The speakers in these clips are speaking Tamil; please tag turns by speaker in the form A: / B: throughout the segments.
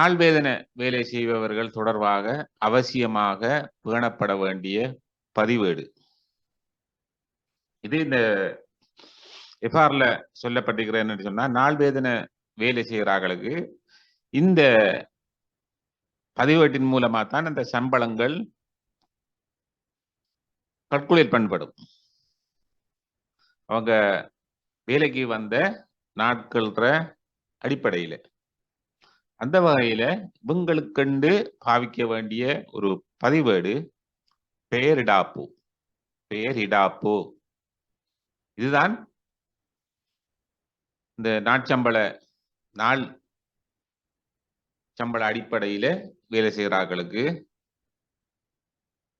A: நாள் வேதனை வேலை செய்பவர்கள் தொடர்பாக அவசியமாக பேணப்பட வேண்டிய பதிவேடு. இது இந்த எஃப்ஆர்ல சொல்லப்பட்டிருக்கிறேன்னு சொன்னா நாள் வேதனை வேலை செய்கிறார்களுக்கு இந்த பதிவேட்டின் மூலமா தான் அந்த சம்பளங்கள் கல்குலேட் பண்ணப்படும். அவங்க வேலைக்கு வந்த நாட்கள்ற அடிப்படையில. அந்த வகையில இவங்களுக்கண்டு பாவிக்க வேண்டிய ஒரு பதிவேடு பெயரிடாப்பு பெயரிடாப்பு இதுதான் இந்த நாட்சம்பள நாள் சம்பள அடிப்படையில வேலை செய்கிறார்களுக்கு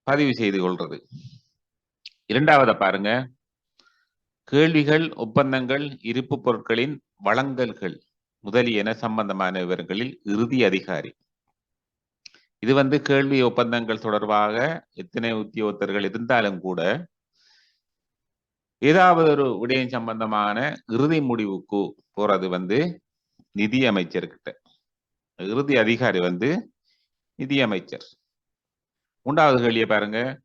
A: பதிவு செய்து கொள்றது. இரண்டாவத பாருங்க. கேள்விகள் ஒப்பந்தங்கள் இருப்பு பொருட்களின் வழங்கல்கள். முதலியன சம்பந்தமான விவரங்களில் இறுதி அதிகாரி. இது வந்து கேள்வி ஒப்பந்தங்கள் தொடர்பாக எத்தனை உத்தியோகத்தர்கள் இருந்தாலும் கூட ஏதாவது ஒரு விடயம் சம்பந்தமான இறுதி முடிவுக்கு போறது வந்து நிதி அமைச்சர்கிட்ட. இறுதி அதிகாரி வந்து நிதி அமைச்சர். மூன்றாவது கேள்வியை பாருங்க.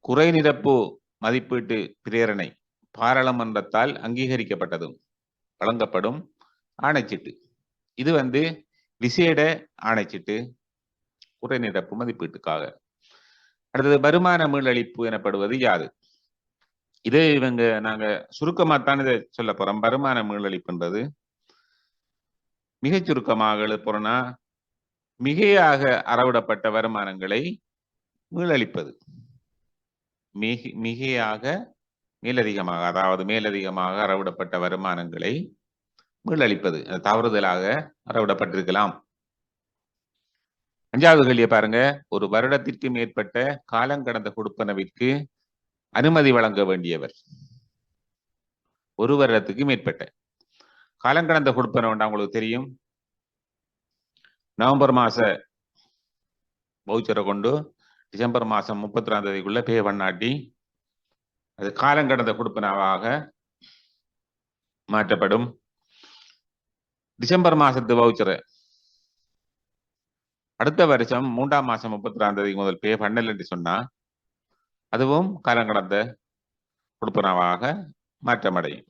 A: குறை நிரப்பு மதிப்பீட்டு பிரேரணை பாராளுமன்றத்தால் அங்கீகரிக்கப்பட்டதும் வழங்கப்படும். ஆணைச்சிட்டு. இது வந்து விசேட ஆணைச்சிட்டு குறைநிரப்பு மதிப்பீட்டுக்காக. அடுத்தது வருமான மீளழிப்பு எனப்படுவது யாது? இது இவங்க நாங்க சுருக்கமாத்தான் இதை சொல்ல போறோம். வருமான மீளழிப்புன்றது மிகச் சுருக்கமாக எழுப்புறோம்னா மிகையாக அறவிடப்பட்ட வருமானங்களை மீளளிப்பது. மிக மிகையாக மேலதிகமாக அதாவது மேலதிகமாக அறவிடப்பட்ட வருமானங்களை மீளளிப்பது தவறுதலாக அறவிடப்பட்டிருக்கலாம். அஞ்சாவது கேள்வியை பாருங்க. ஒரு வருடத்திற்கு மேற்பட்ட காலங்கடந்த கொடுப்பனவிற்கு அனுமதி வழங்க வேண்டியவர். ஒரு வருடத்துக்கு மேற்பட்ட. காலங்கடந்த கொடுப்பன வேண்டாம் உங்களுக்கு தெரியும்? நவம்பர் மாச வவுச்சரை கொண்டு டிசம்பர் மாசம் முப்பத்தி ரெண்டாம் தேதிக்குள்ள பே பண்ணாட்டி அது காலங்கடந்த கொடுப்பனவாக மாற்றப்படும். டிசம்பர் மாசத்து வவுச்சரை அடுத்த வருஷம் மூன்றாம் மாசம் முப்பத்தி ரெண்டாம் தேதி முதல் பே பண்ணல என்று சொன்னா அதுவும் காலம் கடந்த கொடுப்பனவாக மாற்றமடையும்.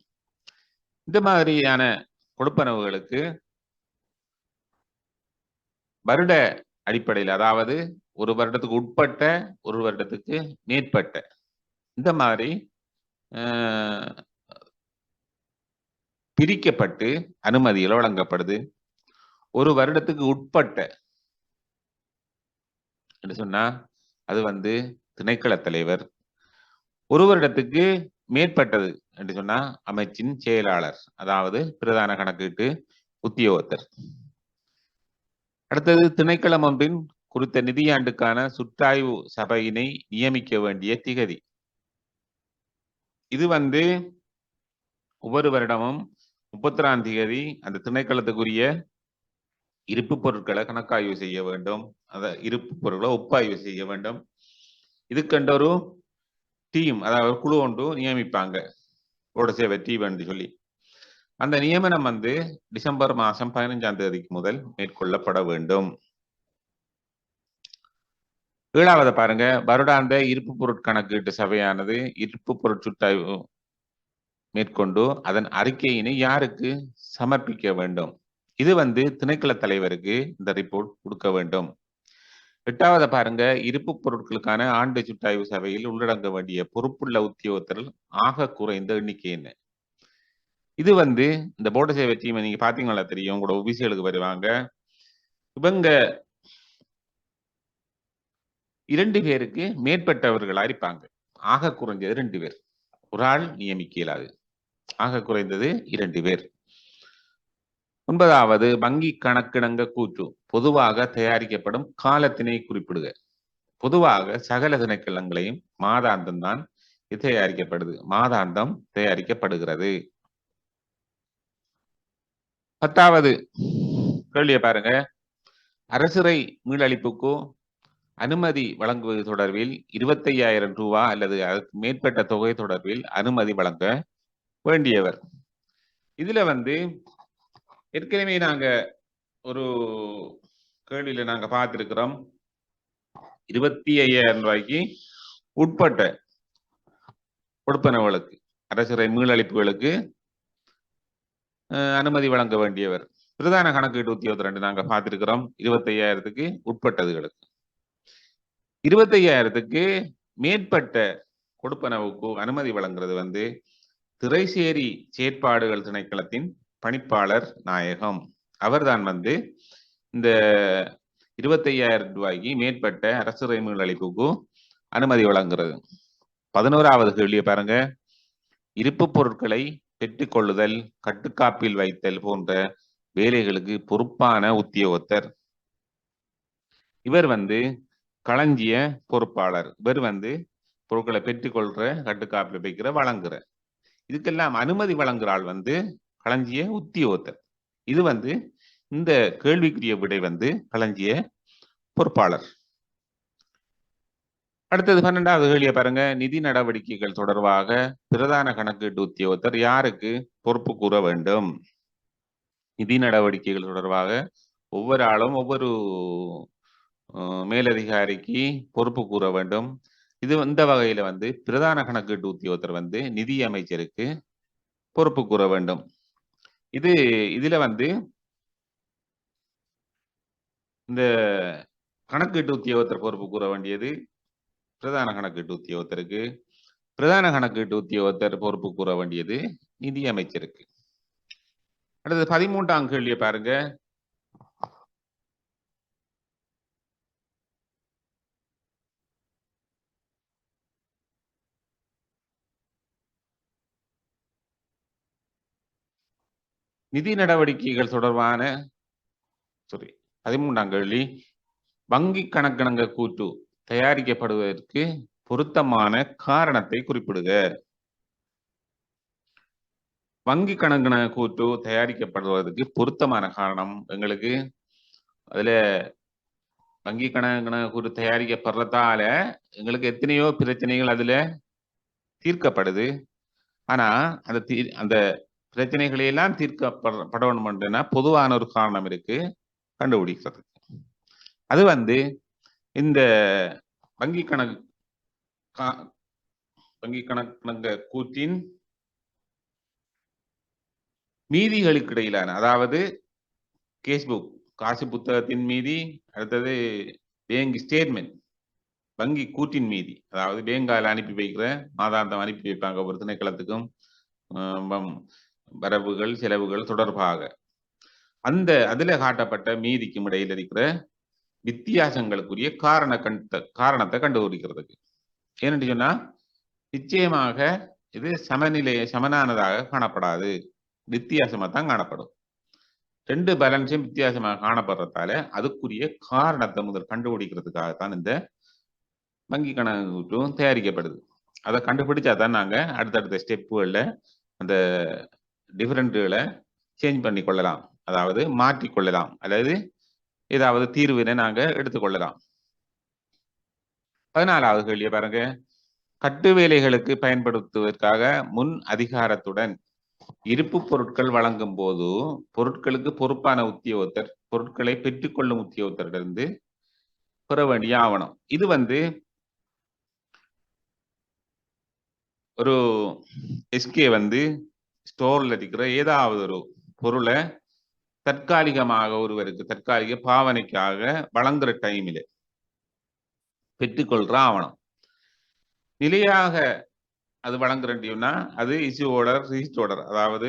A: இந்த மாதிரியான கொடுப்பனவுகளுக்கு வருட அடிப்படையில் அதாவது ஒரு வருடத்துக்கு உட்பட்ட ஒரு வருடத்துக்கு மேற்பட்ட இந்த மாதிரி பிரிக்கப்பட்டு அனுமதியில் வழங்கப்படுது? ஒரு வருடத்துக்கு உட்பட்ட என்று சொன்னா அது வந்து திணைக்கள தலைவர். ஒரு வருடத்துக்கு மேற்பட்டது என்று சொன்னா அமைச்சின் செயலாளர் அதாவது பிரதான கணக்கீட்டு உத்தியோகத்தர். அடுத்தது திணைக்களம் ஒன்றின் குறித்த நிதியாண்டுக்கான சுற்றாய்வு சபையினை நியமிக்க வேண்டிய திகதி. இது வந்து ஒவ்வொரு வருடமும் முப்பத்தி தேதி அந்த திணைக்களத்துக்குரிய இருப்பு பொருட்களை கணக்காய்வு செய்ய வேண்டும். அந்த இருப்பு பொருட்களை ஒப்பாய்வு செய்ய வேண்டும். இதுக்கண்ட ஒரு டீம் அதாவது குழு ஒன்று நியமிப்பாங்க. ஓட சேவை டீம் என்று சொல்லி. அந்த நியமனம் வந்து டிசம்பர் மாசம் பதினஞ்சாம் தேதிக்கு முதல் மேற்கொள்ளப்பட வேண்டும். ஏழாவது பாருங்க வருடாந்த இருப்பு பொருட்கணக்கீட்டு சபையானது இருப்பு பொருட்சுட்டாய்வு மேற்கொண்டு அதன் அறிக்கையினை யாருக்கு சமர்ப்பிக்க வேண்டும்? இது வந்து திணைக்கள தலைவருக்கு இந்த ரிப்போர்ட் கொடுக்க வேண்டும். எட்டாவது பாருங்க இருப்பு பொருட்களுக்கான ஆண்டு சுட்டாய்வு சபையில் உள்ளடங்க வேண்டிய பொறுப்புள்ள உத்தியோகத்தர்கள் ஆக குறைந்த எண்ணிக்கை என்ன? இது வந்து இந்த போர்டு சேவை டீம் நீங்க பாத்தீங்களா? தெரியும். உங்களோட ஒபிசியலுக்கு வருவாங்க. இவங்க இரண்டு பேருக்கு மேற்பட்டவர்களா இருப்பாங்க. ஆக குறைஞ்சது ரெண்டு பேர். ஒரு ஆள் நியமிக்க இயலாது ஆக குறைந்தது இரண்டு பேர். ஒன்பதாவது வங்கி கணக்கிடங்க கூற்று. பொதுவாக தயாரிக்கப்படும் காலத்தினை குறிப்பிடுக. பொதுவாக சகல திணைக்களங்களையும் மாதாந்தம் தான் தயாரிக்கப்படுது. மாதாந்தம் தயாரிக்கப்படுகிறது. பத்தாவது கேள்வியை பாருங்க. அரசுரை மீளளிப்புக்கு அனுமதி வழங்குவது தொடர்பில் இருபத்தையாயிரம் ரூபா அல்லது மேற்பட்ட தொகை தொடர்பில் அனுமதி வழங்க வேண்டியவர். இதுல வந்து ஏற்கனவே நாங்க ஒரு கேள்வியில நாங்க பார்த்திருக்கிறோம். இருபத்தி ஐயாயிரம் ரூபாய்க்கு உட்பட்ட கொடுப்பனவுகளுக்கு அரசுரை மீளழிப்புகளுக்கு அனுமதி வழங்க வேண்டியவர். பிரதான கணக்கீட்டு உத்தியோகத்தை ரெண்டு நாங்க பார்த்திருக்கிறோம். இருபத்தி ஐயாயிரத்துக்கு உட்பட்டதுகளுக்கு. இருபத்தி ஐயாயிரத்துக்கு மேற்பட்ட கொடுப்பனவுக்கு அனுமதி வழங்குறது வந்து திரைசேரி செயற்பாடுகள் திணைக்களத்தின் பணிப்பாளர் நாயகம். அவர்தான் வந்து இந்த இருபத்தையாயிரம் ரூபாய்க்கு மேற்பட்ட அரசு ரயில்கள் அளிப்புக்கு அனுமதி வழங்குறது. பதினோராவது கேள்வியை பாருங்க. இருப்பு பொருட்களை பெற்றுக்கொள்ளுதல் கட்டுக்காப்பில் வைத்தல் போன்ற வேலைகளுக்கு பொறுப்பான உத்தியோகத்தர். இவர் வந்து களஞ்சிய பொறுப்பாளர். இவர் வந்து பொருட்களை பெற்றுக்கொள்ற கட்டுக்காப்பில் வைக்கிற வழங்குற. இதுக்கெல்லாம் அனுமதி வழங்குறாள் வந்து களஞ்சிய உத்தியோகத்தர். இது வந்து இந்த கேள்விக்குரிய விடை வந்து களஞ்சிய பொறுப்பாளர். அடுத்தது பன்னெண்டாவது கேள்வியை பாருங்க. நிதி நடவடிக்கைகள் தொடர்பாக பிரதான கணக்கீட்டு உத்தியோகத்தர் யாருக்கு பொறுப்பு கூற வேண்டும்? நிதி நடவடிக்கைகள் தொடர்பாக ஒவ்வொரு ஆளும் ஒவ்வொரு மேலதிகாரிக்கு பொறுப்பு கூற வேண்டும். இது இந்த வகையில வந்து பிரதான கணக்கீட்டு உத்தியோகத்தர் வந்து நிதி அமைச்சருக்கு பொறுப்பு கூற வேண்டும். இது இதுல வந்து இந்த கணக்கீட்டு உத்தியோகத்தர் பொறுப்பு கூற வேண்டியது பிரதான கணக்கீட்டு உத்தியோகத்தருக்கு பிரதான கணக்கீட்டு உத்தியோகத்தர் பொறுப்பு கூற வேண்டியது நிதி அமைச்சருக்கு. அடுத்தது பதிமூன்றாம் கேள்வியை பாருங்க. நிதி நடவடிக்கைகள் தொடர்பான சாரி பதிமூன்றாம் கேள்வி. வங்கி கணக்கணங்க கூட்டு தயாரிக்கப்படுவதற்கு பொருத்தமான காரணத்தை குறிப்பிடுக. வங்கி கணக்கணங்க கூட்டு தயாரிக்கப்படுவதற்கு பொருத்தமான காரணம் எங்களுக்கு. அதுல வங்கி கணக்கண கூட்டு தயாரிக்கப்படுறதால எங்களுக்கு எத்தனையோ பிரச்சனைகள் அதுல தீர்க்கப்படுது. ஆனா அந்த தீ அந்த பிரச்சனைகளை எல்லாம் தீர்க்கப்படணும்னா பொதுவான ஒரு காரணம் இருக்கு. கண்டுபிடிக்கிறது. அது வந்து இந்த வங்கி கணக்கு வங்கி கணக்கு கூத்தின் மீதிகளுக்கு இடையிலான அதாவது கேஸ்புக் காசு புத்தகத்தின் மீதி அடுத்தது பேங்க் ஸ்டேட்மெண்ட் வங்கி கூட்டின் மீதி அதாவது பேங்கால அனுப்பி வைக்கிற மாதாந்தம் அனுப்பி வைப்பாங்க ஒரு திணைக்களத்துக்கும் வரவுகள் செலவுகள் தொடர்பாக. அந்த அதுல காட்டப்பட்ட மீதிக்கும் இடையில இருக்கிற வித்தியாசங்களுக்குரிய காரண கண்ட காரணத்தை கண்டுபிடிக்கிறதுக்கு. ஏன்னு சொன்னா நிச்சயமாக இது சமநிலை சமனானதாக காணப்படாது. வித்தியாசமாக தான் காணப்படும். ரெண்டு பேலன்ஸும் வித்தியாசமாக காணப்படுறதால அதுக்குரிய காரணத்தை முதல் கண்டுபிடிக்கிறதுக்காகத்தான் இந்த வங்கி கணக்கு தயாரிக்கப்படுது. அதை கண்டுபிடிச்சா தான் நாங்க அடுத்தடுத்த ஸ்டெப்புகளில் அந்த டிஃபரெண்ட்டுகளை சேஞ்ச் பண்ணி கொள்ளலாம். அதாவது மாற்றிக்கொள்ளலாம் அல்லது ஏதாவது தீர்வினை நாங்க எடுத்துக்கொள்ளலாம் பதினாலாவது கேள்வியை பாருங்க. கட்டு வேலைகளுக்கு பயன்படுத்துவதற்காக முன் அதிகாரத்துடன் இருப்பு பொருட்கள் வழங்கும் போது பொருட்களுக்கு பொறுப்பான உத்தியோகத்தர் பொருட்களை பெற்றுக்கொள்ளும் உத்தியோகத்தரிடமிருந்து பெற வேண்டிய ஆவணம். இது வந்து ஒரு எஸ்கே வந்து ஸ்டோர்ல இருக்கிற ஏதாவது ஒரு பொருளை தற்காலிகமாக ஒருவருக்கு தற்காலிக பாவனைக்காக வழங்குற டைமில் பெற்றுக்கொள்கிற ஆவணம். நிலையாக அது வழங்குறண்டியும்னா அது இஷ்யூ ஆர்டர் ரிஜிஸ்ட் ஆர்டர் அதாவது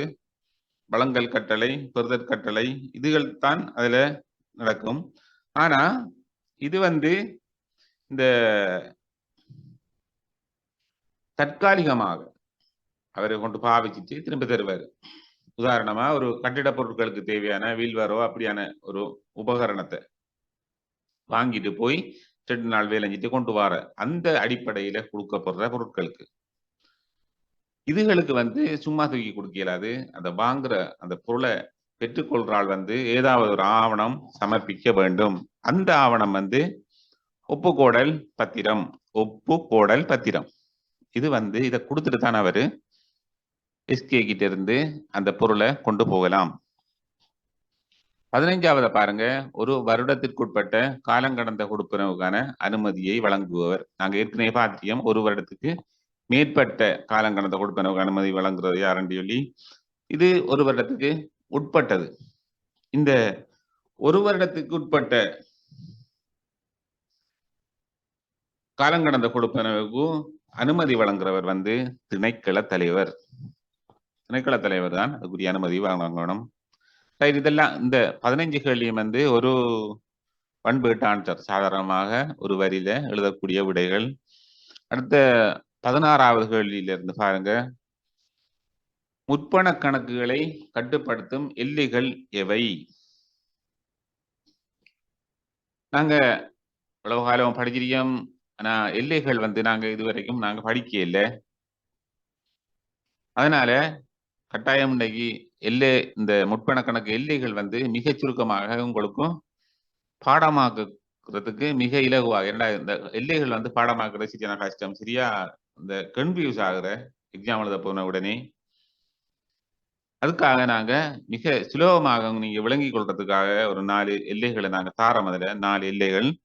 A: வழங்கல் கட்டளை பெறுதற் கட்டளை இதுகள் தான் அதுல நடக்கும். ஆனா இது வந்து இந்த தற்காலிகமாக அவரை கொண்டு பாவிச்சிட்டு திரும்ப தருவார். உதாரணமா ஒரு கட்டிட பொருட்களுக்கு தேவையான வீல்வரோ அப்படியான ஒரு உபகரணத்தை வாங்கிட்டு போய் ரெண்டு நாள் வேலைஞ்சிட்டு கொண்டு வர. அந்த அடிப்படையில கொடுக்கப்படுற பொருட்களுக்கு. இதுகளுக்கு வந்து சும்மா தூக்கி கொடுக்க இயலாது. அந்த வாங்குற அந்த பொருளை பெற்றுக்கொள்கிறாள் வந்து ஏதாவது ஒரு ஆவணம் சமர்ப்பிக்க வேண்டும். அந்த ஆவணம் வந்து ஒப்புக்கோடல் பத்திரம். ஒப்புக்கோடல் பத்திரம். இது வந்து இதை கொடுத்துட்டு தான் அவரு எஸ்கே கிட்ட இருந்து அந்த பொருளை கொண்டு போகலாம். பதினைஞ்சாவது பாருங்க. ஒரு வருடத்திற்குட்பட்ட காலங்கடந்த கொடுப்பனவுக்கான அனுமதியை வழங்குபவர். நாங்க ஏற்கனவே பார்த்தியோம் ஒரு வருடத்துக்கு மேற்பட்ட காலங்கடந்த கொடுப்பனவுக்கு அனுமதி வழங்குறது யாருன்னு சொல்லி. இது ஒரு வருடத்துக்கு உட்பட்டது. இந்த ஒரு வருடத்துக்கு உட்பட்ட காலங்கடந்த கொடுப்பனவுக்கு அனுமதி வழங்குறவர் வந்து திணைக்கள தலைவர். திணைக்கள தலைவர் தான் அதுக்குரிய அனுமதி வழங்கணும் சார் இதெல்லாம் இந்த பதினைஞ்சு கேள்வியும் வந்து ஒரு பண்புகிட்ட ஆன்சர் சாதாரணமாக ஒரு வரியில எழுதக்கூடிய விடைகள். அடுத்த பதினாறாவது கேள்வியிலிருந்து பாருங்க. முற்பண கணக்குகளை கட்டுப்படுத்தும் எல்லைகள் எவை? நாங்க இவ்வளவு காலம் படிச்சிருக்கோம். ஆனா எல்லைகள் வந்து நாங்க இதுவரைக்கும் நாங்க படிக்க இல்லை. அதனால கட்டாயம் இன்னைக்கு எல்லை இந்த முற்பண கணக்கு எல்லைகள் வந்து மிகச் சுருக்கமாக உங்களுக்கும் பாடமாக்குறதுக்கு மிக இலகுவாக ஏன்னா இந்த எல்லைகள் வந்து பாடமாக்குறது சரியான கஷ்டம். சரியா? இந்த கன்ஃபியூஸ் ஆகுற எக்ஸாம் எழுத போன உடனே. அதுக்காக நாங்க மிக சுலபமாக நீங்க விளங்கி கொள்றதுக்காக ஒரு நாலு எல்லைகளை நாங்க தாரம் அதுல. நாலு எல்லைகள்.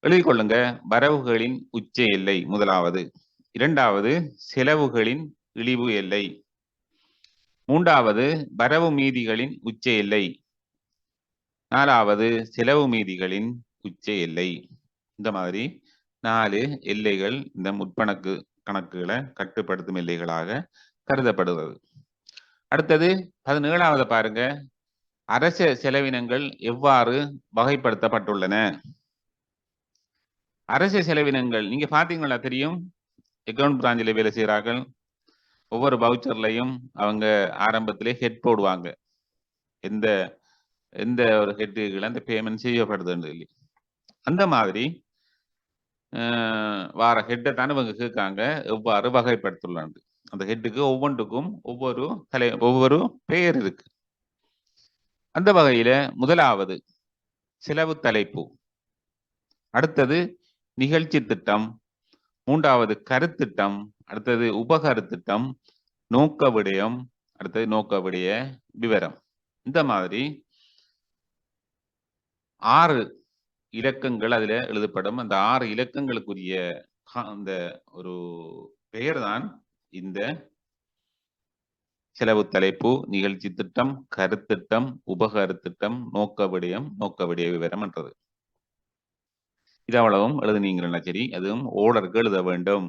A: எழுதி கொள்ளுங்க. வரவுகளின் உச்ச எல்லை முதலாவது. இரண்டாவது செலவுகளின் இழிவு எல்லை. மூன்றாவது வரவு மீதிகளின் உச்ச எல்லை. நாலாவது செலவு மீதிகளின் உச்ச எல்லை. இந்த மாதிரி நாலு எல்லைகள் இந்த முற்பணக்கு கணக்குகளை கட்டுப்படுத்தும் எல்லைகளாக கருதப்படுகிறது. அடுத்தது பதினேழாவது பாருங்க. அரச செலவினங்கள் எவ்வாறு வகைப்படுத்தப்பட்டுள்ளன? அரச செலவினங்கள் நீங்க பாத்தீங்களா தெரியும்? அக்கௌண்ட் பிராஞ்சில் வேலை செய்கிறார்கள் ஒவ்வொரு பவுச்சர்லையும் அவங்க ஆரம்பத்திலே ஹெட் போடுவாங்க. எந்த எந்த ஒரு ஹெட்டுகளை அந்த பேமெண்ட் செய்யப்படுதுன்னு சொல்லி. அந்த மாதிரி வார ஹெட்டை தானே இவங்க கேட்காங்க. எவ்வாறு வகைப்படுத்துள்ளாண்டு அந்த ஹெட்டுக்கு ஒவ்வொன்றுக்கும் ஒவ்வொரு தலை ஒவ்வொரு பெயர் இருக்கு. அந்த வகையில முதலாவது செலவு தலைப்பு. அடுத்தது நிகழ்ச்சி திட்டம். மூன்றாவது கருத்திட்டம் அடுத்தது உபகருத்திட்டம் நோக்க விடயம் அடுத்தது நோக்க விடய விவரம். இந்த மாதிரி ஆறு இலக்கங்கள் அதுல எழுதப்படும். அந்த ஆறு இலக்கங்களுக்குரிய அந்த ஒரு பெயர் தான் இந்த செலவு தலைப்பு நிகழ்ச்சி திட்டம் கருத்திட்டம் உபகருத்திட்டம் நோக்க விடயம் நோக்க விடய விவரம் என்றது இது அவ்வளவும் எழுதுனீங்கன்னா சரி அதுவும் ஓடருக்கு எழுத வேண்டும்.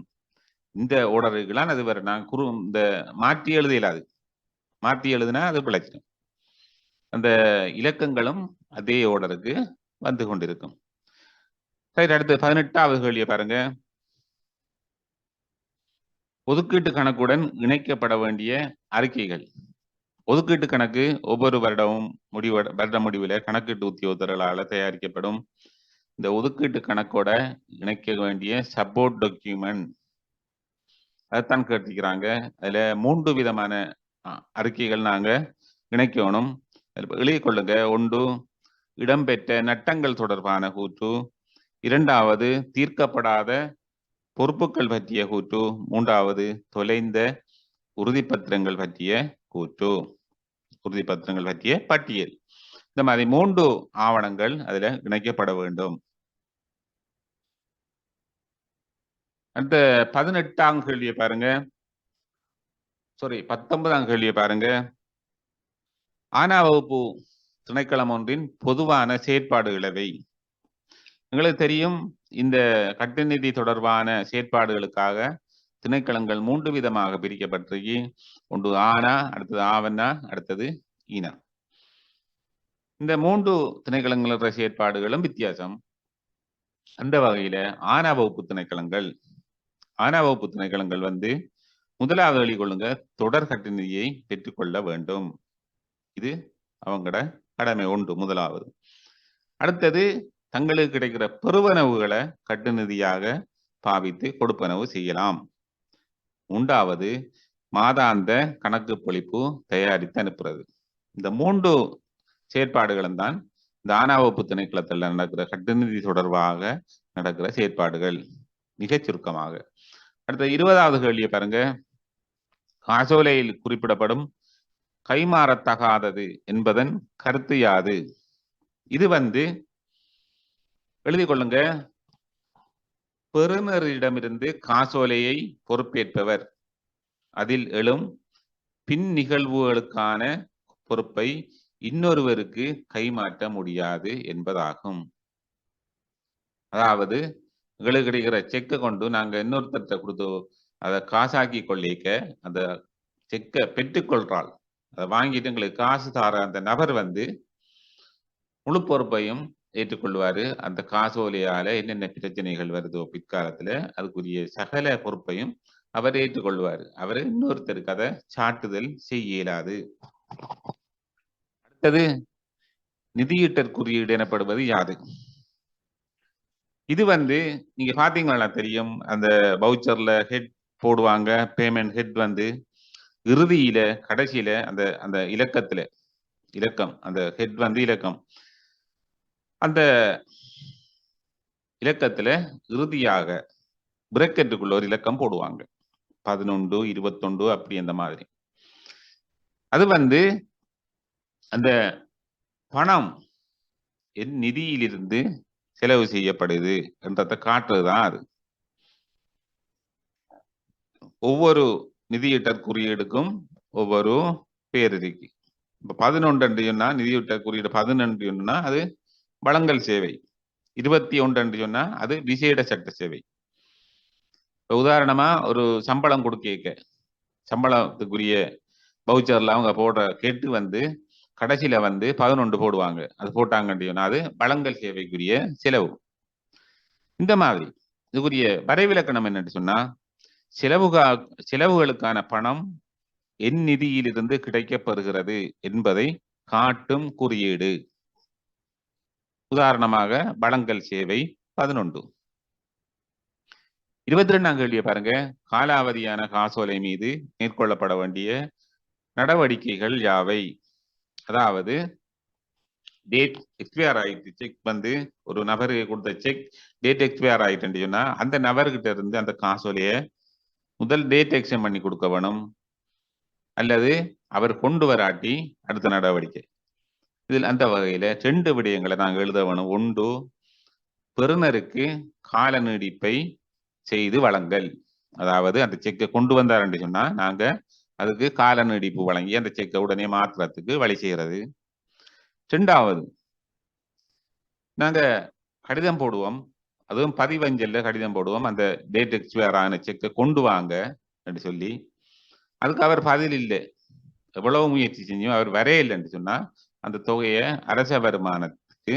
A: இந்த ஓடருக்குலாம் அது வேற நான் குறு இந்த மாற்றி எழுத இயலாது மாற்றி எழுதுனா அது பிழைச்சிடும். அந்த இலக்கங்களும் அதே ஓடருக்கு வந்து கொண்டிருக்கும். சரி அடுத்து பதினெட்டாவது கேள்வியை பாருங்க. ஒதுக்கீட்டு கணக்குடன் இணைக்கப்பட வேண்டிய அறிக்கைகள். ஒதுக்கீட்டு கணக்கு ஒவ்வொரு வருடமும் முடிவு வருட முடிவில் கணக்கீட்டு உத்தியோகத்தர்களால் தயாரிக்கப்படும். இந்த ஒதுக்கீட்டு கணக்கோட இணைக்க வேண்டிய சப்போர்ட் டாக்குமெண்ட் அதைத்தான் கேட்டிருக்கிறாங்க. அதுல மூன்று விதமான அறிக்கைகள் நாங்க இணைக்கணும் எழுதி கொள்ளுங்க. ஒன்று இடம்பெற்ற நட்டங்கள் தொடர்பான கூற்று. இரண்டாவது தீர்க்கப்படாத பொறுப்புகள் பற்றிய கூற்று. மூன்றாவது தொலைந்த உறுதிப்பத்திரங்கள் பற்றிய கூற்று. உறுதிப்பத்திரங்கள் பற்றிய பட்டியல். இந்த மாதிரி மூன்று ஆவணங்கள் அதுல இணைக்கப்பட வேண்டும். அந்த பதினெட்டாம் கேள்வியை பாருங்க. சாரி பத்தொன்பதாம் கேள்வியை பாருங்க. ஆனா வகுப்பு திணைக்களம் ஒன்றின் பொதுவான செயற்பாடுகளவை எங்களுக்கு தெரியும் இந்த கட்டுநிதி தொடர்பான செயற்பாடுகளுக்காக திணைக்களங்கள் மூன்று விதமாக பிரிக்கப்பட்டிருக்கு. ஒன்று ஆனா அடுத்தது ஆவண்ணா அடுத்தது ஈனா. இந்த மூன்று திணைக்களங்கள செயற்பாடுகளும் வித்தியாசம். அந்த வகையில ஆனா வகுப்பு திணைக்களங்கள் ஆனா வகுப்பு திணைக்களங்கள் வந்து முதலாவது வெளிக்கொள்ளுங்க தொடர் கட்டுநிதியை பெற்றுக்கொள்ள வேண்டும். இது அவங்களோட கடமை ஒன்று முதலாவது. அடுத்தது தங்களுக்கு கிடைக்கிற பெருவனவுகளை கட்டுநிதியாக பாவித்து கொடுப்பனவு செய்யலாம். மூன்றாவது மாதாந்த கணக்கு பொழிப்பு தயாரித்து அனுப்புறது. இந்த மூன்று செயற்பாடுகளும் தான் இந்த ஆனாவப்பு திணைக்களத்தில் நடக்கிற கட்டுநிதி தொடர்பாக நடக்கிற செயற்பாடுகள் மிகச் சுருக்கமாக. அடுத்த இருபதாவது கேள்வியை பாருங்க. காசோலையில் குறிப்பிடப்படும் கைமாறத்தகாதது என்பதன் கருத்து யாது? இது வந்து எழுதி கொள்ளுங்க. பெறுநரிடமிருந்து காசோலையை பொறுப்பேற்பவர். அதில் எழும் பின் நிகழ்வுகளுக்கான பொறுப்பை இன்னொருவருக்கு கைமாட்ட முடியாது என்பதாகும். அதாவது எங்களுக்கு கிடைக்கிற செக்கை கொண்டு நாங்க இன்னொருத்தர்கிட்ட கொடுத்து அதை காசாக்கி கொள்ளிக்க அந்த செக்கை பெற்றுக்கொள்றாள் அதை வாங்கிட்டு எங்களுக்கு காசு தார அந்த நபர் வந்து முழு பொறுப்பையும் ஏற்றுக்கொள்வாரு. அந்த காசோலையால என்னென்ன பிரச்சனைகள் வருதோ பிற்காலத்துல அதுக்குரிய சகல பொறுப்பையும் அவர் ஏற்றுக்கொள்வார். அவர் இன்னொருத்தருக்கு அதை சாட்டுதல் செய்ய இயலாது அடுத்தது நிதியீட்டற் குறியீடு எனப்படுவது யாது? இது வந்து நீங்க பாத்தீங்களா தெரியும் அந்த பவுச்சர்ல ஹெட் போடுவாங்க பேமெண்ட் ஹெட் வந்து இறுதியில கடைசியில அந்த அந்த இலக்கத்துல இலக்கம் அந்த ஹெட் வந்து இலக்கம். அந்த இலக்கத்துல இறுதியாக பிரக்கெட்டுக்குள்ள ஒரு இலக்கம் போடுவாங்க. பதினொன்று இருபத்தொன்று அப்படி அந்த மாதிரி. அது வந்து அந்த பணம் என் நிதியிலிருந்து செலவு செய்யப்படுது என்றதை காட்டுறதுதான் அது. ஒவ்வொரு நிதியிட்ட குறியீடுக்கும் ஒவ்வொரு பேர் இருக்கு இப்ப பதினொன்று சொன்னா நிதியிட்ட குறியீடு பதினொன்று அது வழங்கல் சேவை. இருபத்தி ஒன்று சொன்னா அது விசேட சட்ட சேவை. இப்போ உதாரணமா ஒரு சம்பளம் கொடுக்க சம்பளத்துக்குரிய பவுச்சர்ல அவங்க போடுற கேட்டு வந்து கடைசியில வந்து பதினொன்று போடுவாங்க. அது போட்டாங்கன்னு அது வழங்கல் சேவைக்குரிய செலவு. இந்த மாதிரி இதுக்குரிய வரைவிலக்கணம் என்னன்னு சொன்னா செலவுகா செலவுகளுக்கான பணம் என் நிதியிலிருந்து கிடைக்கப்பெறுகிறது என்பதை காட்டும் குறியீடு. உதாரணமாக வழங்கல் சேவை பதினொன்று. இருபத்தி ரெண்டாம் கேள்வியை பாருங்க. காலாவதியான காசோலை மீது மேற்கொள்ளப்பட வேண்டிய நடவடிக்கைகள் யாவை? அதாவது டேட் எக்ஸ்பயர் ஆயிட்டு செக் வந்து ஒரு நபருக்கு கொடுத்த செக் டேட் எக்ஸ்பயர் ஆயிட்டுன்னு சொன்னா அந்த நபர்கிட்ட இருந்து அந்த காசோலைய முதல் டேட் எக்ஸ்டன் பண்ணி கொடுக்க வேணும். அல்லது அவர் கொண்டு வராட்டி அடுத்த நடவடிக்கை. இதில் அந்த வகையில ரெண்டு விடயங்களை நாங்கள் எழுத வேணும். ஒன்று பெறுநருக்கு கால நீடிப்பை செய்து வழங்கல். அதாவது அந்த செக்கை கொண்டு வந்தாருன்னு சொன்னா நாங்க அதுக்கு கால நீடிப்பு வழங்கி அந்த செக்கை உடனே மாத்துறதுக்கு வழி செய்கிறது ரெண்டாவது நாங்க கடிதம் போடுவோம். அதுவும் பதிவஞ்சல்ல கடிதம் போடுவோம். அந்த டேட் எக்ஸ்பயர் ஆன செக்கை கொண்டு வாங்க என்று சொல்லி அதுக்கு அவர் பதில் இல்லை. எவ்வளவு முயற்சி செஞ்சும் அவர் வரையில்லைன்னு சொன்னால் சொன்னா அந்த தொகையை அரச வருமானத்துக்கு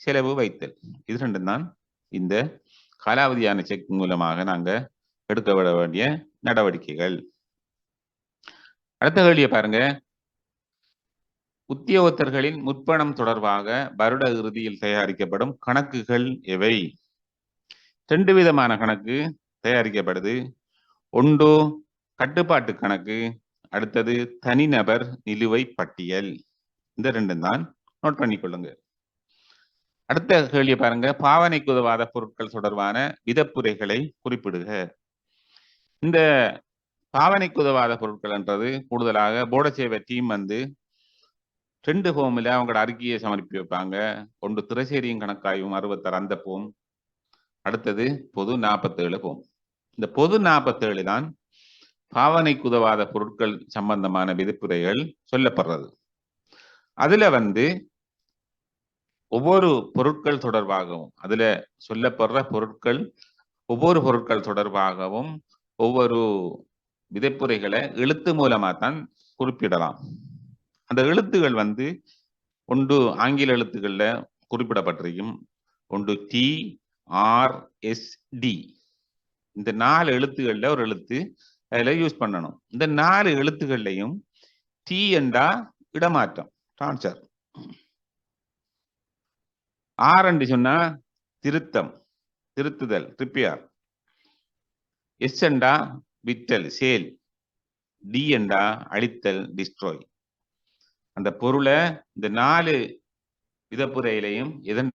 A: செலவு வைத்தல். இது ரெண்டும் தான் இந்த காலாவதியான செக் மூலமாக நாங்க எடுக்கப்பட வேண்டிய நடவடிக்கைகள். அடுத்த கேள்வியை பாருங்க. உத்தியோகத்தர்களின் முற்பணம் தொடர்பாக வருட இறுதியில் தயாரிக்கப்படும் கணக்குகள் எவை? ரெண்டு விதமான கணக்கு தயாரிக்கப்படுது. ஒன்று கட்டுப்பாட்டு கணக்கு. அடுத்தது தனிநபர் நிலுவை பட்டியல். இந்த ரெண்டும் தான் நோட் பண்ணிக்கொள்ளுங்க அடுத்த கேள்வி பாருங்க. பாவனைக்கு உதவாத பொருட்கள் தொடர்பான விதப்புரைகளை குறிப்பிடுக. இந்த பாவனைக்கு உதவாத பொருட்கள்ன்றது கூடுதலாக போடச்சேவை டீம் வந்து ரெண்டு ஹோமில் அவங்களோட அறிக்கையை சமர்ப்பி வைப்பாங்க. ஒன்று திரைசேரியும் கணக்காயும் அறுபத்தாறு அந்த போம் அடுத்தது பொது நாற்பத்தேழு போம் இந்த பொது நாற்பத்தேழு தான் பாவனைக்கு உதவாத பொருட்கள் சம்பந்தமான விதிப்புரைகள் சொல்லப்படுறது. அதுல வந்து ஒவ்வொரு பொருட்கள் தொடர்பாகவும் அதுல சொல்லப்படுற பொருட்கள் ஒவ்வொரு பொருட்கள் தொடர்பாகவும் ஒவ்வொரு விதைப்புரைகளை எழுத்து மூலமா தான் குறிப்பிடலாம். அந்த எழுத்துகள் வந்து ஒன்று ஆங்கில எழுத்துக்கள்ல குறிப்பிடப்பட்டிருக்கும். ஒன்று டி ஆர் எஸ் டி இந்த நாலு எழுத்துக்கள்ல ஒரு எழுத்து அதில் யூஸ் பண்ணணும். இந்த நாலு எழுத்துக்கள்லையும் டி என்றா இடமாற்றம் டிரான்ஸ்ஃபர் ஆர் என்று சொன்னா திருத்தம் திருத்துதல் ரிப்பேர் எஸ் என்றா விற்றல் சேல். டி என்றா அழித்தல் டிஸ்ட்ராய் அந்த பொருளை இந்த நாலு விதப்புரையிலையும் எதன்